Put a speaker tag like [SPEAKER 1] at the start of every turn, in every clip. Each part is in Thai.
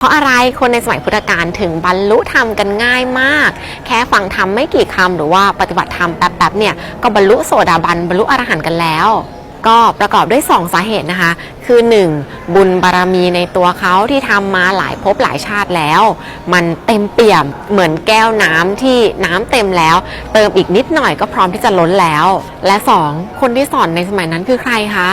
[SPEAKER 1] เพราะอะไรคนในสมัยพุทธกาลถึงบรรลุธรรมกันง่ายมาก แค่ฟังธรรมไม่กี่คำหรือว่าปฏิบัติธรรมแป๊บๆเนี่ยก็บรรลุโสดาบันบรรลุอรหันต์กันแล้ว ก็ประกอบด้วย 2 สาเหตุนะคะ คือ 1. บุญบารมีในตัวเขาที่ทำมาหลายภพหลายชาติแล้ว มันเต็มเปี่ยมเหมือนแก้วน้ำที่น้ำเต็มแล้ว เติมอีกนิดหน่อยก็พร้อมที่จะล้นแล้ว และ 2. คนที่สอนในสมัยนั้นคือใครคะ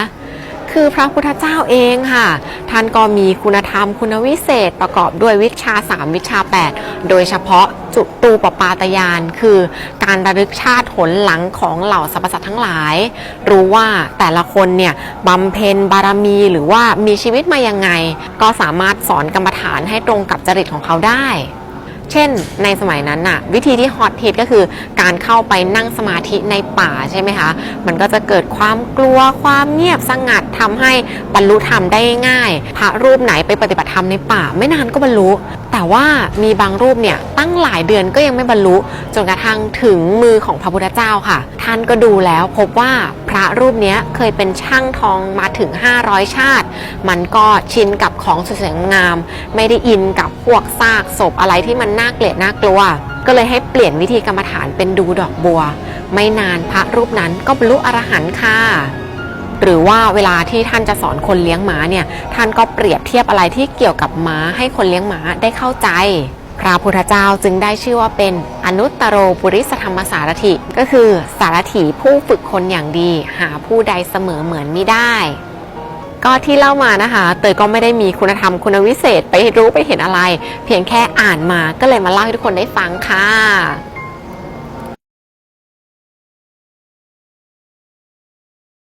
[SPEAKER 1] คือพระพุทธเจ้าเองค่ะ ท่านก็มีคุณธรรมคุณวิเศษประกอบด้วยวิชา 3 วิชา 8 โดยเฉพาะจุตูปปาตยาน คือการระลึกชาติผลหลังของเหล่าสรรพสัตว์ทั้งหลาย รู้ว่าแต่ละคนเนี่ยบำเพ็ญบารมีหรือว่ามีชีวิตมายังไง ก็สามารถสอนกรรมฐานให้ตรงกับจริตของเขาได้ เช่น ในสมัยนั้นน่ะวิธีที่ฮอตฮิตก็คือการเข้าไปนั่งสมาธิในป่าใช่ไหมคะ มันก็จะเกิดความกลัวความเงียบสงัดทำให้บรรลุธรรมได้ง่าย พระรูปไหนไปปฏิบัติธรรมในป่า ไม่นานก็บรรลุแต่ว่ามีบางรูปเนี่ยตั้งหลายเดือนก็ยังไม่บรรลุจนกระทั่งถึงมือของพระพุทธเจ้าค่ะ ท่านก็ดูแล้วพบว่าพระรูปเนี้ยเคยเป็นช่างทองมาถึง 500 ชาติ มันก็ชินกับของสวยงาม ไม่ได้อินกับพวกซากศพอะไรที่มันน่าเกลียดน่ากลัว ก็เลยให้เปลี่ยนวิธีกรรมฐานเป็นดูดอกบัว ไม่นานพระรูปนั้นก็บรรลุอรหันต์ค่ะ หรือว่าเวลาที่ท่านจะสอนคนเลี้ยงม้าเนี่ยท่านก็เปรียบเทียบอะไรที่เกี่ยวกับม้าให้คนเลี้ยงม้าได้เข้าใจ พระพุทธเจ้าจึงได้ชื่อว่าเป็นอนุตตโรปุริสธรรมสารถิ ก็คือสารถีผู้ฝึกคนอย่างดี หาผู้ใดเสมอเหมือนไม่ได้ก็ที่เล่ามานะคะ เตยก็ไม่ได้มีคุณธรรมคุณวิเศษไปรู้ไปเห็นอะไร เพียงแค่อ่านมาก็เลยมาเล่าให้ทุกคนได้ฟังค่ะ